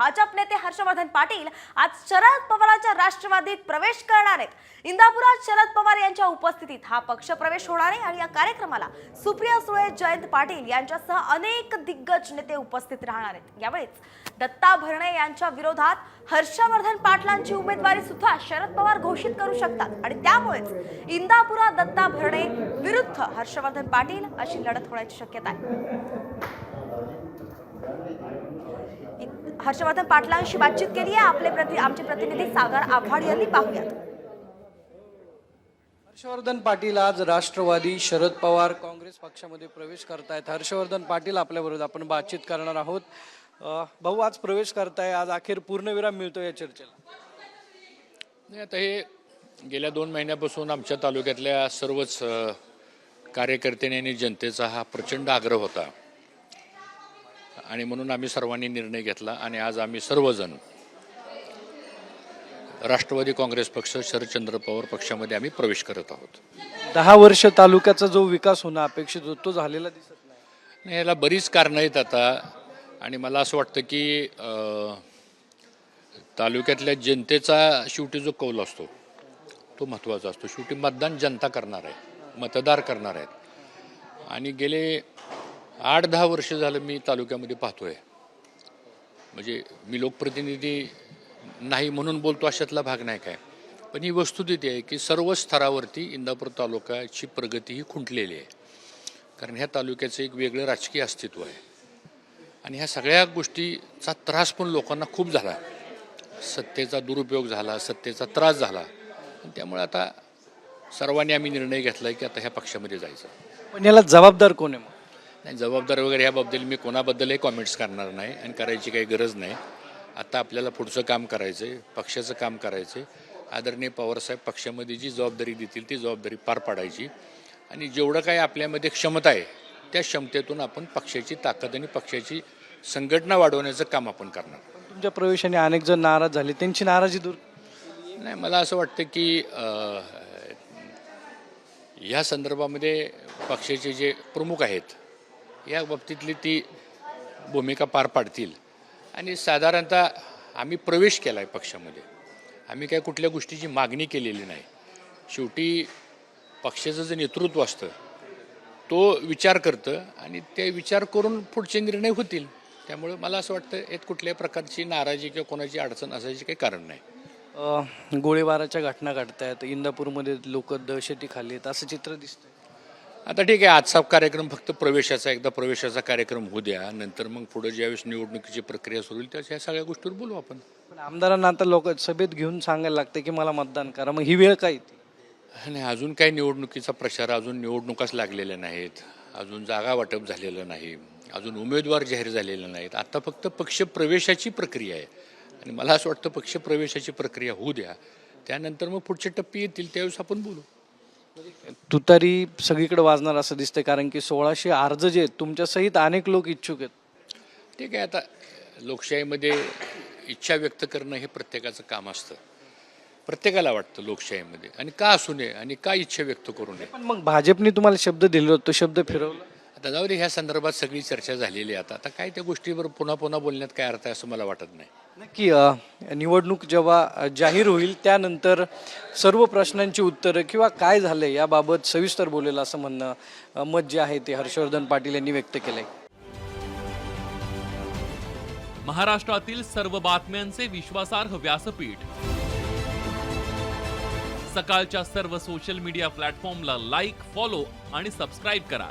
भाजप नेते हर्षवर्धन पाटील आज शरद पवारांच्या राष्ट्रवादीत प्रवेश करणार आहेत. इंदापुरात शरद पवार यांच्या उपस्थितीत हा पक्ष प्रवेश होणार आहे आणि या कार्यक्रमाला सुप्रिया सुळे जयंत पाटील यांच्यासह अनेक दिग्गज नेते उपस्थित राहणार आहेत. यावेळीच दत्ता भरणे यांच्या विरोधात हर्षवर्धन पाटलांची उमेदवारी सुद्धा शरद पवार घोषित करू शकतात. आणि त्यामुळेच इंदापुरात दत्ता भरणे विरुद्ध हर्षवर्धन पाटील अशी लढत होण्याची शक्यता आहे. हर्षवर्धन पाटलांशी बातचीत केली आहे. आपले प्रति आमचे प्रतिनिधी सागर आव्हाड यांनी पाहूयात. हर्षवर्धन पाटील आज राष्ट्रवादी शरद पवार काँग्रेस पक्षामध्ये प्रवेश करतायत. हर्षवर्धन पाटील आपल्याबरोबर आपण बातचीत करणार आहोत. भाऊ आज प्रवेश करताय. आज अखेर पूर्णविराम मिळतो या चर्चेला. नाही आता हे गेल्या दोन महिन्यापासून आमच्या तालुक्यातल्या सर्वच कार्यकर्त्यांनी आणि जनतेचा हा प्रचंड आग्रह होता. आणि म्हणून आम्ही सर्वांनी निर्णय घेतला आणि आज आम्ही सर्वजण राष्ट्रवादी काँग्रेस पक्ष शरदचंद्र पवार पक्षामध्ये आम्ही प्रवेश करत आहोत. दहा वर्ष तालुक्याचा जो विकास होणं अपेक्षित होतो तो झालेला दिसत नाही. याला बरीच कारणं आहेत आता. आणि मला असं वाटतं की तालुक्यातल्या जनतेचा शेवटी जो कौल असतो तो महत्त्वाचा असतो. शेवटी मतदान जनता करणार आहे मतदार करणार आहेत. आणि गेले आठ दहा वर्ष झालं मी तालुक्यामध्ये पाहतोय. म्हणजे मी लोकप्रतिनिधी नाही म्हणून बोलतो अशातला भाग नाही काय. पण ही वस्तुस्थिती आहे की सर्व स्तरावरती इंदापूर तालुक्याची प्रगती ही खुंटलेली आहे. कारण ह्या तालुक्याचं एक वेगळं राजकीय अस्तित्व आहे. आणि ह्या सगळ्या गोष्टीचा त्रास पण लोकांना खूप झाला. सत्तेचा दुरुपयोग झाला सत्तेचा त्रास झाला. आणि त्यामुळे आता सर्वांनी आम्ही निर्णय घेतला आहे की आता ह्या पक्षामध्ये जायचं. पण याला जबाबदार कोण आहे नाही जबाबदार वगैरे ह्याबद्दल मी कोणाबद्दलही कॉमेंट्स करणार नाही आणि करायची काही गरज नाही. आता आपल्याला पुढचं काम करायचं आहे पक्षाचं काम करायचं आहे आदरणीय पवारसाहेब पक्षामध्ये जी जबाबदारी देतील ती जबाबदारी पार पाडायची. आणि जेवढं काही आपल्यामध्ये क्षमता आहे त्या क्षमतेतून आपण पक्षाची ताकद आणि पक्षाची संघटना वाढवण्याचं काम आपण करणार. तुमच्या प्रवेशाने अनेक जण नाराज झाले. त्यांची नाराजी दूर नाही मला असं वाटतं की ह्या संदर्भामध्ये पक्षाचे जे प्रमुख आहेत या बाबतीतली ती भूमिका पार पाडतील. आणि साधारणतः आम्ही प्रवेश केला आहे पक्षामध्ये. आम्ही काय कुठल्या गोष्टीची मागणी केलेली नाही. शेवटी पक्षाचं जे नेतृत्व असतं तो विचार करतं आणि ते विचार करून पुढचे निर्णय होतील. त्यामुळे मला असं वाटतं यात कुठल्याही प्रकारची नाराजी किंवा कोणाची अडचण असायची काही कारण नाही. गोळीबाराच्या घटना घडतायत. इंदापूरमध्ये लोक दहशती खाली आहेत असं चित्र दिसतं आता ठीक आहे आजचा कार्यक्रम फक्त प्रवेशाचा एकदा प्रवेशाचा कार्यक्रम होऊ द्या नंतर मग पुढे ज्यावेळेस निवडणुकीची प्रक्रिया सुरू होईल त्यावेळेस ह्या सगळ्या गोष्टीवर बोलू आपण. पण आमदारांना आता लोक सभेत घेऊन सांगायला लागतं की मला मतदान करा मग ही वेळ काय आणि अजून काही निवडणुकीचा प्रचार अजून निवडणुकाच लागलेल्या नाहीत अजून जागा वाटप झालेलं नाही अजून उमेदवार जाहीर झालेले नाहीत. आता फक्त पक्ष प्रवेशाची प्रक्रिया आहे. आणि मला असं वाटतं पक्ष प्रवेशाची प्रक्रिया होऊ द्या त्यानंतर मग पुढचे टप्पे येतील त्यावेळेस आपण बोलू. तुतारी सगळीकडे वाजणार असं दिसतंय कारण की सोळाशे अर्ज जे आहेत तुमच्या सहित अनेक लोक इच्छुक आहेत. ठीक आहे आता लोकशाहीमध्ये इच्छा व्यक्त करणं हे प्रत्येकाचं काम असतं. प्रत्येकाला वाटतं लोकशाहीमध्ये. आणि का असू नये आणि का इच्छा व्यक्त करू नये? पण मग भाजपने तुम्हाला शब्द दिले होते तो शब्द फिरवला? आता जाऊ दे ह्या संदर्भात सगळी चर्चा झालेली आहे आता. आता काय त्या गोष्टीवर पुन्हा पुन्हा बोलण्यात काय अर्थ आहे असं मला वाटत नाही. नक्की निवडणूक जेव्हा जाहीर होईल त्यानंतर सर्व प्रश्नांची उत्तरं किंवा काय झालंय याबाबत सविस्तर बोलेल असं म्हणणं मत जे आहे ते हर्षवर्धन पाटील यांनी व्यक्त केलंय. महाराष्ट्रातील सर्व बातम्यांचे विश्वासार्ह व्यासपीठ. सकाळच्या सर्व सोशल मीडिया प्लॅटफॉर्मला लाईक फॉलो आणि सबस्क्राईब करा.